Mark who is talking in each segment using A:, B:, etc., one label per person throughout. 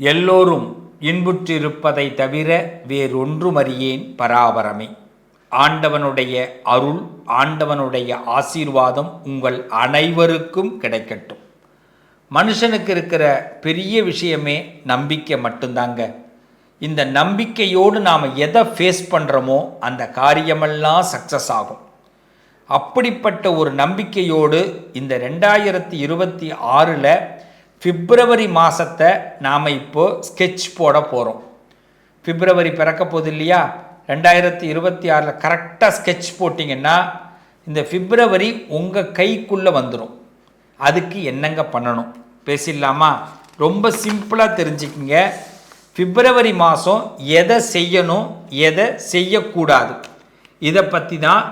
A: எல்லோரும் இன்புற்றிருப்பதை தவிர வேறொன்றுமறியேன் பராபரமே. ஆண்டவனுடைய அருள் ஆண்டவனுடைய ஆசீர்வாதம் உங்கள் அனைவருக்கும் கிடைக்கட்டும். மனுஷனுக்கு இருக்கிற பெரிய விஷயமே நம்பிக்கை மட்டும்தாங்க. இந்த நம்பிக்கையோடு நாம் எதை ஃபேஸ் பண்ணுறோமோ அந்த காரியமெல்லாம் சக்ஸஸ் ஆகும். அப்படிப்பட்ட ஒரு நம்பிக்கையோடு இந்த ரெண்டாயிரத்தி இருபத்தி ஆறில் பிப்ரவரி மாதத்தை நாம் இப்போது ஸ்கெட்ச் போட போகிறோம் பிப்ரவரி பிறக்க போகுது இல்லையா? ரெண்டாயிரத்தி இருபத்தி ஆறில் கரெக்டாக ஸ்கெட்ச் போட்டிங்கன்னா இந்த பிப்ரவரி உங்கள் கைக்குள்ளே வந்துடும் அதுக்கு என்னங்க பண்ணணும்? பேசிடலாமா? ரொம்ப சிம்பிளாக தெரிஞ்சுக்கிங்க. பிப்ரவரி மாதம் எதை செய்யணும் எதை செய்யக்கூடாது? இதை பற்றி தான்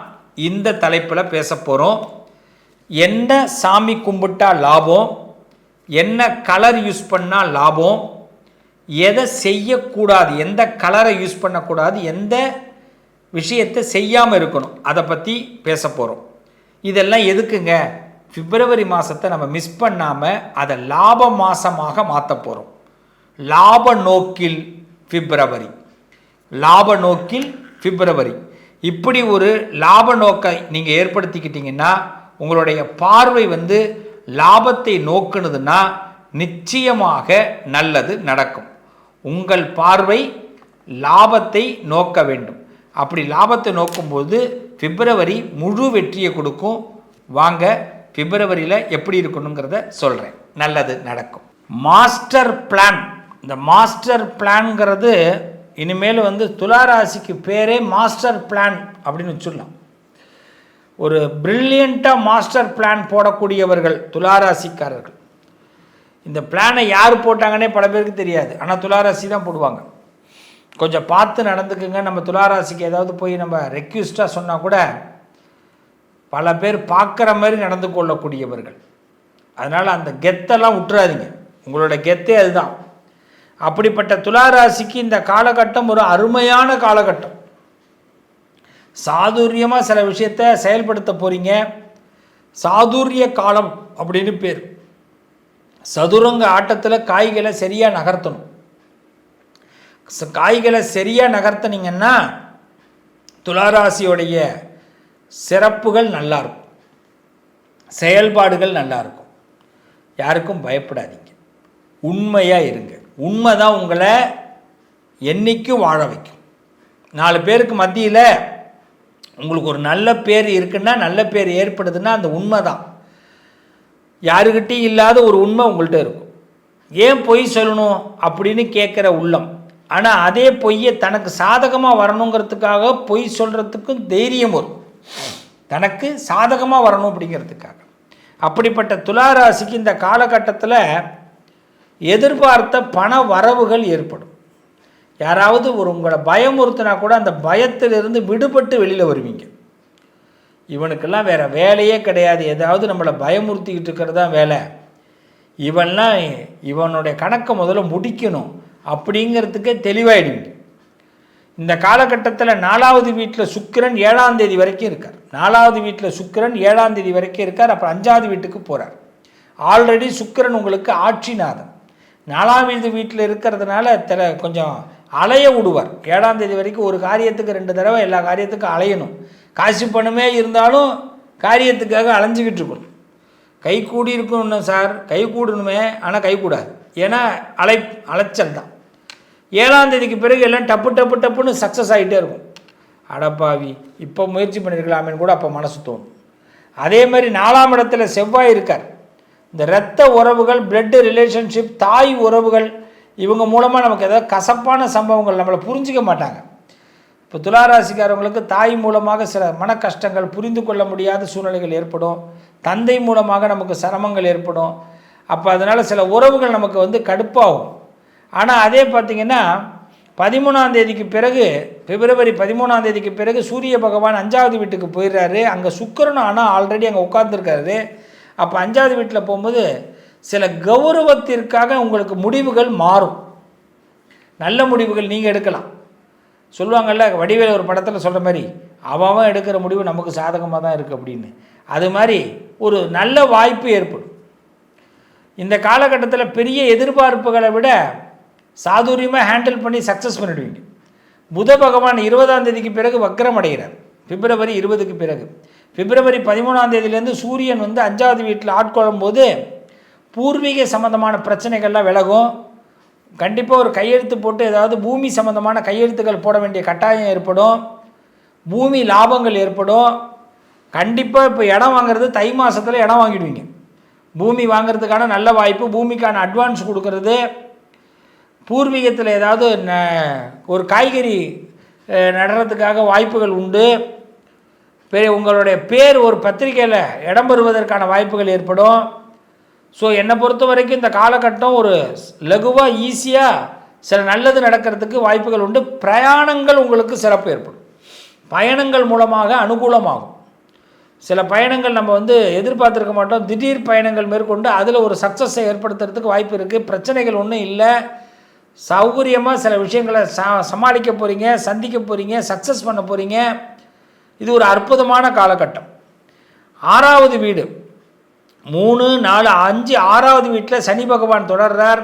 A: இந்த தலைப்பில் பேச போகிறோம் என்ன சாமி கும்பிட்டா லாபம்? என்ன கலர் யூஸ் பண்ணால் லாபம்? எதை செய்யக்கூடாது? எந்த கலரை யூஸ் பண்ணக்கூடாது? எந்த விஷயத்தை செய்யாமல் இருக்கணும்? அதை பற்றி பேச போகிறோம் இதெல்லாம் எதுக்குங்க? பிப்ரவரி மாதத்தை நம்ம மிஸ் பண்ணாமல் அதை லாப மாதமாக மாற்ற போகிறோம் லாப நோக்கில் பிப்ரவரி. லாப நோக்கில் பிப்ரவரி. இப்படி ஒரு லாப நோக்கை நீங்கள் ஏற்படுத்திக்கிட்டிங்கன்னா உங்களுடைய பார்வை வந்து லாபத்தை நோக்குனதுன்னா நிச்சயமாக நல்லது நடக்கும். உங்கள் பார்வை லாபத்தை நோக்க வேண்டும். அப்படி லாபத்தை நோக்கும்போது பிப்ரவரி முழு வெற்றியை கொடுக்கும். வாங்க பிப்ரவரியில் எப்படி இருக்கணுங்கிறத சொல்கிறேன் நல்லது நடக்கும். Master plan. இந்த மாஸ்டர் பிளான்ங்கிறது இனிமேல் வந்து துளாராசிக்கு பேரே மாஸ்டர் பிளான் அப்படின்னு வச்சுடலாம் ஒரு பிரில்லியண்ட்டாக மாஸ்டர் பிளான் போடக்கூடியவர்கள் துளாராசிக்காரர்கள். இந்த பிளானை யார் போட்டாங்கன்னே பல பேருக்கு தெரியாது. ஆனால் துளாராசி தான் போடுவாங்க. கொஞ்சம் பார்த்து நடந்துக்குங்க. நம்ம துளாராசிக்கு ஏதாவது போய் நம்ம ரெக்யூஸ்டாக சொன்னால் கூட பல பேர் பார்க்குற மாதிரி நடந்து கொள்ளக்கூடியவர்கள். அதனால் அந்த கெத்தெல்லாம் விட்டுறாதீங்க. உங்களோட கெத்தே அதுதான். அப்படிப்பட்ட துளாராசிக்கு இந்த காலகட்டம் ஒரு அருமையான காலகட்டம். சாதுரியமாக சில விஷயத்தை செயல்படுத்த போகிறீங்க சாதுரிய காலம் அப்படின்னு பேர். சதுரங்க ஆட்டத்தில் காய்களை சரியாக நகர்த்தணும். காய்களை சரியாக நகர்த்தினீங்கன்னா துளாராசியோடைய சிறப்புகள் நல்லாயிருக்கும் செயல்பாடுகள் நல்லாயிருக்கும் யாருக்கும் பயப்படாதீங்க. உண்மையாக இருங்க. உண்மை தான் உங்களை என்றைக்கும் வாழ வைக்கும். நாலு பேருக்கு மத்தியில் உங்களுக்கு ஒரு நல்ல பேர் இருக்குன்னா நல்ல பேர் ஏற்படுதுன்னா அந்த உண்மை தான். யாருக்கிட்டையும் இல்லாத ஒரு உண்மை உங்கள்கிட்ட இருக்கும். ஏன் பொய் சொல்லணும் அப்படின்னு கேட்குற உள்ளம். ஆனால் அதே பொய்யை தனக்கு சாதகமாக வரணுங்கிறதுக்காக பொய் சொல்கிறதுக்கும் தைரியம் வரும். தனக்கு சாதகமாக வரணும் அப்படிங்கிறதுக்காக. அப்படிப்பட்ட துளாராசிக்கு இந்த காலகட்டத்தில் எதிர்பார்த்த பண வரவுகள் ஏற்படும். யாராவது ஒரு உங்களை பயமுறுத்தினா கூட அந்த பயத்திலிருந்து விடுபட்டு வெளியில் வருவீங்க. இவனுக்கெல்லாம் வேற வேலையே கிடையாது. ஏதாவது நம்மளை பயமுறுத்திக்கிட்டு இருக்கிறது தான் வேலை. இவன்லாம் இவனுடைய கணக்கை முதல்ல முடிக்கணும் அப்படிங்கிறதுக்கே தெளிவாயிடுவீங்க. இந்த காலகட்டத்தில் நாலாவது வீட்டில் சுக்கிரன் ஏழாம் தேதி வரைக்கும் இருக்கார். நாலாவது வீட்டில் சுக்கிரன் ஏழாம் தேதி வரைக்கும் இருக்கார். அப்புறம் அஞ்சாவது வீட்டுக்கு போகிறார் ஆல்ரெடி சுக்கிரன் உங்களுக்கு ஆட்சிநாதன் நாலாவது வீட்டில் இருக்கிறதுனால சில கொஞ்சம் அலைய விடுவார். ஏழாம் தேதி வரைக்கும் ஒரு காரியத்துக்கு ரெண்டு தடவை எல்லா காரியத்துக்கும் அலையணும். காசு பணமே இருந்தாலும் காரியத்துக்காக அலைஞ்சிக்கிட்டு இருக்கணும். கை கூடி இருக்கணும் சார் கை கூடணுமே ஆனால் கை கூடாது. ஏன்னா அலை அலைச்சல் தான். ஏழாம் தேதிக்கு பிறகு எல்லாம் டப்பு டப்பு டப்புன்னு சக்ஸஸ் ஆகிட்டே இருக்கும். அடப்பாவி இப்போ முயற்சி பண்ணியிருக்கலாமேன்னு கூட அப்போ மனசு தோணும். அதே மாதிரி நாலாம் இடத்துல செவ்வாய் இருக்கார். இந்த இரத்த உறவுகள் பிளட்டு ரிலேஷன்ஷிப் தாய் உறவுகள் இவங்க மூலமாக நமக்கு ஏதாவது கசப்பான சம்பவங்கள் நம்மளை புரிஞ்சிக்க மாட்டாங்க. இப்போ துளாராசிக்காரவங்களுக்கு தாய் மூலமாக சில மன கஷ்டங்கள் புரிந்து கொள்ள முடியாத சூழ்நிலைகள் ஏற்படும். தந்தை மூலமாக நமக்கு சிரமங்கள் ஏற்படும். அப்போ அதனால் சில உறவுகள் நமக்கு வந்து கடுப்பாகும். ஆனால் அதே பார்த்திங்கன்னா பதிமூணாம் தேதிக்கு பிறகு பிப்ரவரி பதிமூணாம் தேதிக்கு பிறகு சூரிய பகவான் அஞ்சாவது வீட்டுக்கு போயிடுறாரு. அங்கே சுக்கரன் ஆனால் ஆல்ரெடி அங்கே உட்காந்துருக்காரு அப்போ அஞ்சாவது வீட்டில் போகும்போது சில கௌரவத்திற்காக உங்களுக்கு முடிவுகள் மாறும். நல்ல முடிவுகள் நீங்கள் எடுக்கலாம். சொல்லுவாங்கல்ல வடிவேல் ஒரு படத்தில் சொல்கிற மாதிரி அவன் அவன் எடுக்கிற முடிவு நமக்கு சாதகமாக தான் இருக்குது அப்படின்னு. அது மாதிரி ஒரு நல்ல வாய்ப்பு ஏற்படும். இந்த காலகட்டத்தில் பெரிய எதிர்பார்ப்புகளை விட சாதுரியமாக ஹேண்டில் பண்ணி சக்ஸஸ் பண்ணிடுவீங்க. புத பகவான் இருபதாம் தேதிக்கு பிறகு வக்ரம் அடைகிறார். பிப்ரவரி இருபதுக்கு பிறகு. பிப்ரவரி பதிமூணாம் தேதியிலேருந்து சூரியன் வந்து அஞ்சாவது வீட்டில் ஆட்கொள்ளும் போது பூர்வீக சம்மந்தமான பிரச்சனைகள்லாம் விலகும். கண்டிப்பாக ஒரு கையெழுத்து போட்டு ஏதாவது பூமி சம்மந்தமான கையெழுத்துக்கள் போட வேண்டிய கட்டாயம் ஏற்படும். பூமி லாபங்கள் ஏற்படும். கண்டிப்பாக இப்போ இடம் வாங்குறது தை மாதத்தில் இடம் வாங்கிடுவீங்க. பூமி வாங்குறதுக்கான நல்ல வாய்ப்பு பூமிக்கான அட்வான்ஸ் கொடுக்கறது. பூர்வீகத்தில் ஏதாவது ந- ஒரு காய்கறி நடுறதுக்காக வாய்ப்புகள் உண்டு. பெரிய உங்களுடைய பேர் ஒரு பத்திரிக்கையில் இடம் பெறுவதற்கான வாய்ப்புகள் ஏற்படும். ஸோ என்னை பொறுத்த வரைக்கும் இந்த காலகட்டம் ஒரு லகுவாக ஈஸியாக சில நல்லது நடக்கிறதுக்கு வாய்ப்புகள் உண்டு. பிரயாணங்கள் உங்களுக்கு சிறப்பு ஏற்படும். பயணங்கள் மூலமாக அனுகூலமாகும். சில பயணங்கள் நம்ம வந்து எதிர்பார்த்துருக்க மாட்டோம். திடீர் பயணங்கள் மேற்கொண்டு அதில் ஒரு சக்ஸஸை ஏற்படுத்துறதுக்கு வாய்ப்பு இருக்குது பிரச்சனைகள் ஒன்றும் இல்லை. சௌகரியமாக சில விஷயங்களை ச சமாளிக்க போகிறீங்க சந்திக்க போகிறீங்க சக்ஸஸ் பண்ண போகிறீங்க இது ஒரு அற்புதமான காலகட்டம். ஆறாவது வீடு. மூணு நாலு அஞ்சு ஆறாவது வீட்டில் சனி பகவான் தொடர்றார்.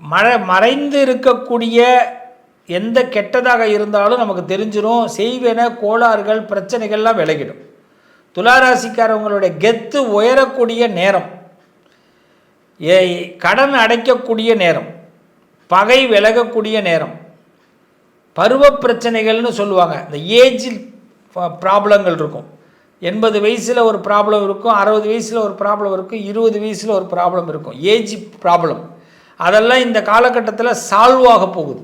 A: மழை மறைந்து இருக்கக்கூடிய எந்த கெட்டதாக இருந்தாலும் நமக்கு தெரிஞ்சிடும் செய்வன கோளாறுகள் பிரச்சனைகள்லாம் விலகிடும். துளாராசிக்காரவங்களுடைய கெத்து உயரக்கூடிய நேரம். ஏ கடன் அடைக்கக்கூடிய நேரம். பகை விலகக்கூடிய நேரம். பருவ பிரச்சனைகள்னு சொல்லுவாங்க. இந்த ஏஜில் ப்ராப்ளங்கள் இருக்கும். எண்பது வயசில் ஒரு ப்ராப்ளம் இருக்கும் அறுபது வயசில் ஒரு ப்ராப்ளம் இருக்கும் இருபது வயசில் ஒரு ப்ராப்ளம் இருக்கும். ஏஜ் ப்ராப்ளம் அதெல்லாம் இந்த காலகட்டத்தில் சால்வ் ஆக போகுது.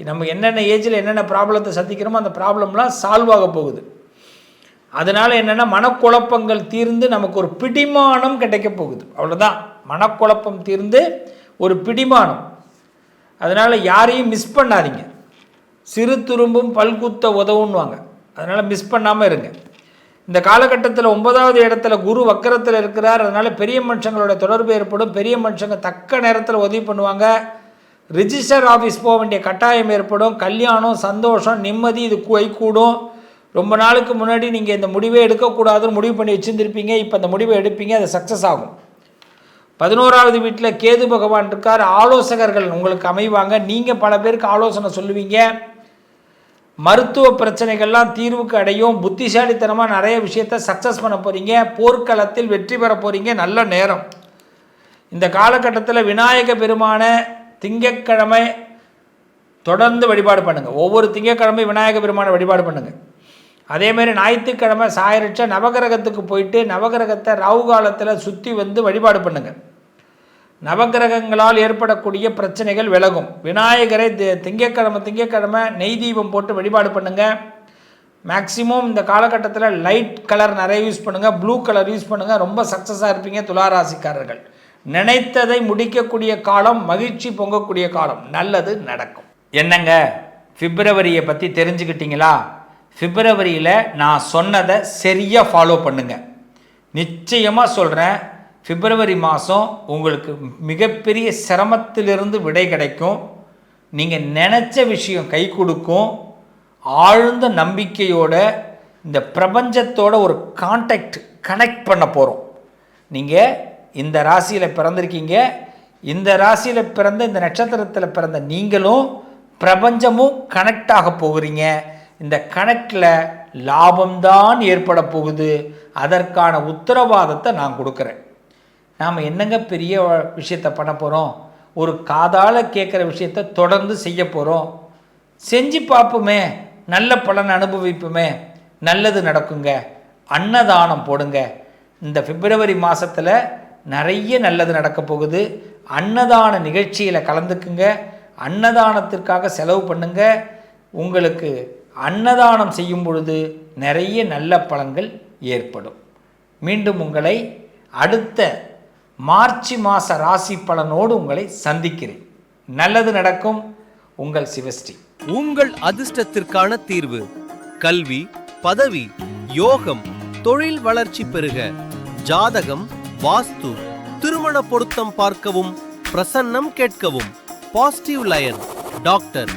A: நம்ம என்னென்ன ஏஜில் என்னென்ன ப்ராப்ளத்தை சந்திக்கிறோமோ அந்த ப்ராப்ளம்லாம் சால்வ் ஆக போகுது. அதனால் என்னென்னா மனக்குழப்பங்கள் தீர்ந்து நமக்கு ஒரு பிடிமானம் கிடைக்க போகுது. அவ்வளோதான் மனக்குழப்பம் தீர்ந்து ஒரு பிடிமானம். அதனால் யாரையும் மிஸ் பண்ணாதீங்க. சிறு துரும்பும் பல்குத்த உதவுன்னுவாங்க. அதனால் மிஸ் பண்ணாமல் இருங்க. இந்த காலகட்டத்தில் ஒன்பதாவது இடத்துல குரு வக்கரத்தில் இருக்கிறார். அதனால் பெரிய மனுஷங்களோட தொடர்பு ஏற்படும். பெரிய மனுஷங்க தக்க நேரத்தில் உதவி பண்ணுவாங்க. ரிஜிஸ்டர் ஆஃபீஸ் போக வேண்டிய கட்டாயம் ஏற்படும். கல்யாணம் சந்தோஷம் நிம்மதி இது கூடும். ரொம்ப நாளுக்கு முன்னாடி நீங்கள் இந்த முடிவே எடுக்கக்கூடாதுன்னு முடிவு பண்ணி வச்சுருந்துருப்பீங்க. இப்போ அந்த முடிவை எடுப்பீங்க. அது சக்ஸஸ் ஆகும். பதினோராவது வீட்டில் கேது பகவான் இருக்கார். ஆலோசகர்கள் உங்களுக்கு அமைவாங்க. நீங்கள் பல பேருக்கு ஆலோசனை சொல்லுவீங்க. மருத்துவ பிரச்சனைகள்லாம் தீர்வுக்கு அடையும். புத்திசாலித்தனமாக நிறைய விஷயத்த சக்ஸஸ் பண்ண போகிறீங்க போர்க்களத்தில் வெற்றி பெற போகிறீங்க நல்ல நேரம். இந்த காலகட்டத்தில் விநாயக பெருமான திங்கட்கிழமை தொடர்ந்து வழிபாடு பண்ணுங்கள் ஒவ்வொரு திங்கக்கிழமை விநாயக பெருமானை வழிபாடு பண்ணுங்கள் அதேமாரி ஞாயிற்றுக்கிழமை சாயரிச்ச நவகிரகத்துக்கு போயிட்டு நவகிரகத்தை ராகு காலத்தில் சுற்றி வந்து வழிபாடு பண்ணுங்கள் நவகிரகங்களால் ஏற்படக்கூடிய பிரச்சனைகள் விலகும். விநாயகரை தி- திங்கக்கிழமை நெய் தீபம் போட்டு வழிபாடு பண்ணுங்கள் மேக்ஸிமம் இந்த காலகட்டத்தில் லைட் கலர் நிறைய யூஸ் பண்ணுங்கள் ப்ளூ கலர் யூஸ் பண்ணுங்கள் ரொம்ப சக்ஸஸாக இருப்பீங்க துளாராசிக்காரர்கள். நினைத்ததை முடிக்கக்கூடிய காலம் மகிழ்ச்சி பொங்கக்கூடிய காலம். நல்லது நடக்கும். என்னங்க? பிப்ரவரியை பற்றி தெரிஞ்சுக்கிட்டீங்களா? பிப்ரவரியில் நான் சொன்னதை சரியாக ஃபாலோ பண்ணுங்க. நிச்சயமாக சொல்கிறேன் பிப்ரவரி மாதம் உங்களுக்கு மிகப்பெரிய சிரமத்திலிருந்து விடை கிடைக்கும். நீங்கள் நினச்ச விஷயம் கை கொடுக்கும். ஆழ்ந்த நம்பிக்கையோட இந்த பிரபஞ்சத்தோட ஒரு கான்டாக்ட் கனெக்ட் பண்ண போகிறோம் நீங்கள் இந்த ராசியில் பிறந்திருக்கீங்க. இந்த ராசியில் பிறந்த இந்த நட்சத்திரத்தில் பிறந்த நீங்களும் பிரபஞ்சமும் கனெக்ட் ஆக போகிறீங்க. இந்த கனெக்டில் லாபம்தான் ஏற்பட போகுது. அதற்கான உத்தரவாதத்தை நான் கொடுக்குறேன். நாம் என்னங்க பெரிய விஷயத்தை பண்ண போகிறோம் ஒரு காதால் கேட்குற விஷயத்த தொடர்ந்து செய்ய போகிறோம் செஞ்சு பார்ப்போமே. நல்ல பலன் அனுபவிப்போமே. நல்லது நடக்குங்க. அன்னதானம் போடுங்க. இந்த பிப்ரவரி மாதத்தில் நிறைய நல்லது நடக்க போகுது. அன்னதான நிகழ்ச்சியில் கலந்துக்குங்க. அன்னதானத்திற்காக செலவு பண்ணுங்க. உங்களுக்கு அன்னதானம் செய்யும் பொழுது நிறைய நல்ல பலன்கள் ஏற்படும். மீண்டும் உங்களை அடுத்த மார்ச் மாத ராசி பலனோடு உங்களை சந்திக்கிறேன். நல்லது நடக்கும். உங்கள் சிவஸ்ரீ.
B: உங்கள் அதிர்ஷ்டத்திற்கான தீர்வு. கல்வி பதவி யோகம் தொழில் வளர்ச்சி பெறுக ஜாதகம் வாஸ்து திருமண பொருத்தம் பார்க்கவும் பிரசன்னம் கேட்கவும். Positive lion doctor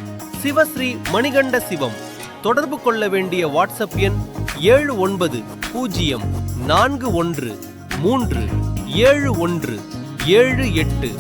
B: Sivasri Manikanda Sivam. தொடர்பு கொள்ள வேண்டிய வாட்ஸ்அப் எண் ஏழு ஒன்பது பூஜ்ஜியம் நான்கு ஒன்று மூன்று. ஏழு ஒன்று ஏழு எட்டு.